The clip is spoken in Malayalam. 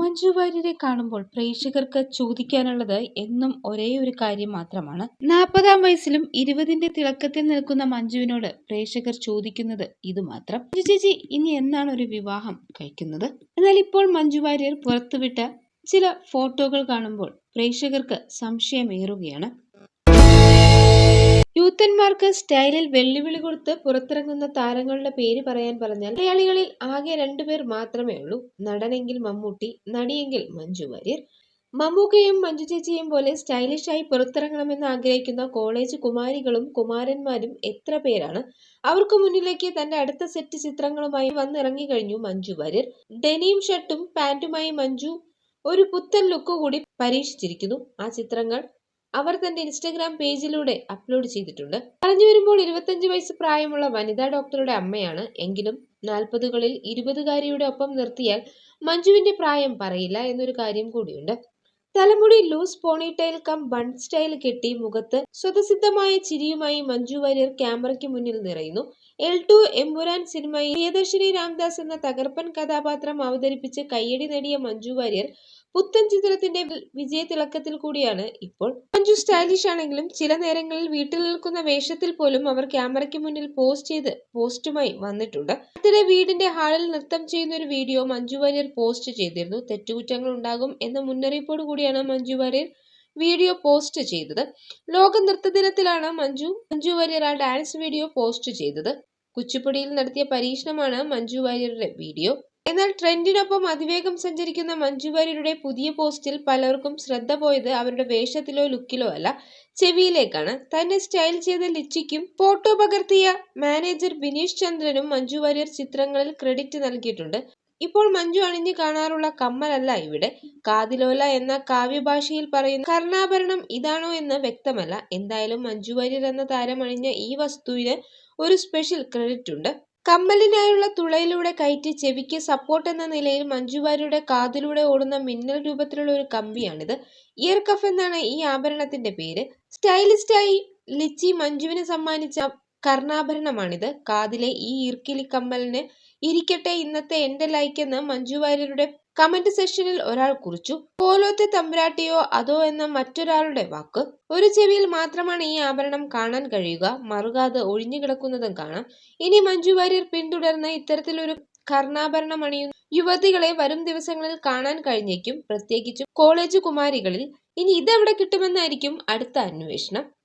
മഞ്ജു വാര്യരെ കാണുമ്പോൾ പ്രേക്ഷകർക്ക് ചോദിക്കാനുള്ളത് എന്നും ഒരേ ഒരു കാര്യം മാത്രമാണ്. നാൽപ്പതാം വയസ്സിലും ഇരുപതിന്റെ തിളക്കത്തിൽ നിൽക്കുന്ന മഞ്ജുവിനോട് പ്രേക്ഷകർ ചോദിക്കുന്നത് ഇത് മാത്രം. ചേച്ചി ഇനി എന്നാണ് ഒരു വിവാഹം കഴിക്കുന്നത്? എന്നാൽ ഇപ്പോൾ മഞ്ജു വാര്യർ പുറത്തുവിട്ട ചില ഫോട്ടോകൾ കാണുമ്പോൾ പ്രേക്ഷകർക്ക് സംശയമേറുകയാണ്. യൂത്തന്മാർക്ക് സ്റ്റൈലിൽ വെല്ലുവിളി കൊടുത്ത് പുറത്തിറങ്ങുന്ന താരങ്ങളുടെ പേര് പറയാൻ പറഞ്ഞാൽ മലയാളികളിൽ ആകെ രണ്ടുപേർ മാത്രമേ ഉള്ളൂ. നടനെങ്കിൽ മമ്മൂട്ടി നടിയെങ്കിൽ മഞ്ജു വാര്യർ. മമ്മൂക്കയും മഞ്ജു ചേച്ചിയും പോലെ സ്റ്റൈലിഷായി പുറത്തിറങ്ങണമെന്ന് ആഗ്രഹിക്കുന്ന കോളേജ് കുമാരികളും കുമാരന്മാരും എത്ര പേരാണ്? അവർക്ക് മുന്നിലേക്ക് തന്റെ അടുത്ത സെറ്റ് ചിത്രങ്ങളുമായി വന്നിറങ്ങി കഴിഞ്ഞു മഞ്ജു വാര്യർ. ഡെനിയും ഷർട്ടും പാന്റുമായി മഞ്ജു ഒരു പുത്തൻ ലുക്ക് കൂടി പരീക്ഷിച്ചിരിക്കുന്നു. ആ ചിത്രങ്ങൾ അവർ തന്റെ ഇൻസ്റ്റഗ്രാം പേജിലൂടെ അപ്ലോഡ് ചെയ്തിട്ടുണ്ട്. പറഞ്ഞു വരുമ്പോൾ ഇരുപത്തഞ്ച് വയസ്സ് പ്രായമുള്ള വനിതാ ഡോക്ടറുടെ അമ്മയാണ്. എങ്കിലും നാൽപ്പതുകളിൽ ഇരുപതുകാരിയുടെ ഒപ്പം നിർത്തിയാൽ മഞ്ജുവിന്റെ പ്രായം പറയില്ല എന്നൊരു കാര്യം കൂടിയുണ്ട്. തലമുടി loose ponytail cum bun style കെട്ടി മുഖത്ത് സ്വതസിദ്ധമായ ചിരിയുമായി മഞ്ജു വാര്യർ ക്യാമറയ്ക്ക് മുന്നിൽ നിറയുന്നു. എൽ ടു എമ്പുരാൻ സിനിമയിൽ പ്രിയദർശിനി രാംദാസ് എന്ന തകർപ്പൻ കഥാപാത്രം അവതരിപ്പിച്ച് കയ്യടി നേടിയ മഞ്ജു വാര്യർ പുത്തൻ ചിത്രത്തിന്റെ വിജയതിളക്കത്തിൽ കൂടിയാണ് ഇപ്പോൾ. മഞ്ജു സ്റ്റൈലിഷ് ആണെങ്കിലും ചില നേരങ്ങളിൽ വീട്ടിൽ നിൽക്കുന്ന വേഷത്തിൽ പോലും അവർ ക്യാമറയ്ക്ക് മുന്നിൽ പോസ്റ്റ് ചെയ്ത് പോസ്റ്റുമായി വന്നിട്ടുണ്ട്. അടുത്തിടെ വീടിന്റെ ഹാളിൽ നൃത്തം ചെയ്യുന്ന ഒരു വീഡിയോ മഞ്ജു വാര്യർ പോസ്റ്റ് ചെയ്തിരുന്നു. തെറ്റുകുറ്റങ്ങൾ ഉണ്ടാകും എന്ന മുന്നറിയിപ്പോട് കൂടിയാണ് മഞ്ജു വാര്യർ വീഡിയോ പോസ്റ്റ് ചെയ്തത്. ലോക നൃത്ത ദിനത്തിലാണ് മഞ്ജു മഞ്ജു വാര്യർ ആ ഡാൻസ് വീഡിയോ പോസ്റ്റ് ചെയ്തത്. കുച്ചിപ്പുടിയിൽ നടത്തിയ പരീക്ഷണമാണ് മഞ്ജു വാര്യരുടെ വീഡിയോ എന്നാൽ ട്രെൻഡിനൊപ്പം അതിവേഗം സഞ്ചരിക്കുന്ന മഞ്ജു വാര്യരുടെ പുതിയ പോസ്റ്റിൽ പലർക്കും ശ്രദ്ധ പോയത് അവരുടെ വേഷത്തിലോ ലുക്കിലോ അല്ല ചെവിയിലേക്കാണ്. തന്നെ സ്റ്റൈൽ ചെയ്ത ലിച്ചിക്കും ഫോട്ടോ പകർത്തിയ മാനേജർ ബിനീഷ് ചന്ദ്രനും മഞ്ജു വാര്യർ ചിത്രങ്ങളിൽ ക്രെഡിറ്റ് നൽകിയിട്ടുണ്ട്. ഇപ്പോൾ മഞ്ജു അണിഞ്ഞു കാണാറുള്ള കമ്മലല്ല ഇവിടെ. കാതിലോല എന്ന കാവ്യഭാഷയിൽ പറയുന്ന കർണാഭരണം ഇതാണോ എന്ന് വ്യക്തമല്ല. എന്തായാലും മഞ്ജു വാര്യർ എന്ന താരം അണിഞ്ഞ ഈ വസ്തുവിന് ഒരു സ്പെഷ്യൽ ക്രെഡിറ്റ് ഉണ്ട്. കമ്മലിനായുള്ള തുളയിലൂടെ കയറ്റി ചെവിക്ക് സപ്പോർട്ട് എന്ന നിലയിൽ മഞ്ജുവാരിയുടെ കാതിലൂടെ ഓടുന്ന മിന്നൽ രൂപത്തിലുള്ള ഒരു കമ്പിയാണിത്. ഇയർ കഫ് എന്നാണ് ഈ ആഭരണത്തിന്റെ പേര്. സ്റ്റൈലിസ്റ്റായി ലിച്ചി മഞ്ജുവിന് സമ്മാനിച്ച കർണാഭരണമാണിത്. കാതിലെ ഈ ഇർക്കിലി കമ്മലിന് ഇരിക്കട്ടെ ഇന്നത്തെ എന്റെ ലൈക്ക് എന്ന് മഞ്ജു വാര്യരുടെ കമന്റ് സെക്ഷനിൽ ഒരാൾ കുറിച്ചു. പോലോത്തെ തമ്പുരാട്ടിയോ അതോ എന്ന മറ്റൊരാളുടെ വാക്ക്? ഒരു ചെവിയിൽ മാത്രമാണ് ഈ ആഭരണം കാണാൻ കഴിയുക. മറുകാത് ഒഴിഞ്ഞു കിടക്കുന്നതും കാണാം. ഇനി മഞ്ജു വാര്യർ പിന്തുടർന്ന് ഇത്തരത്തിലൊരു കർണാഭരണം അണിയുന്ന യുവതികളെ വരും ദിവസങ്ങളിൽ കാണാൻ കഴിഞ്ഞേക്കും. പ്രത്യേകിച്ചും കോളേജ് കുമാരികളിൽ. ഇനി ഇതെവിടെ കിട്ടുമെന്നായിരിക്കും അടുത്ത അന്വേഷണം.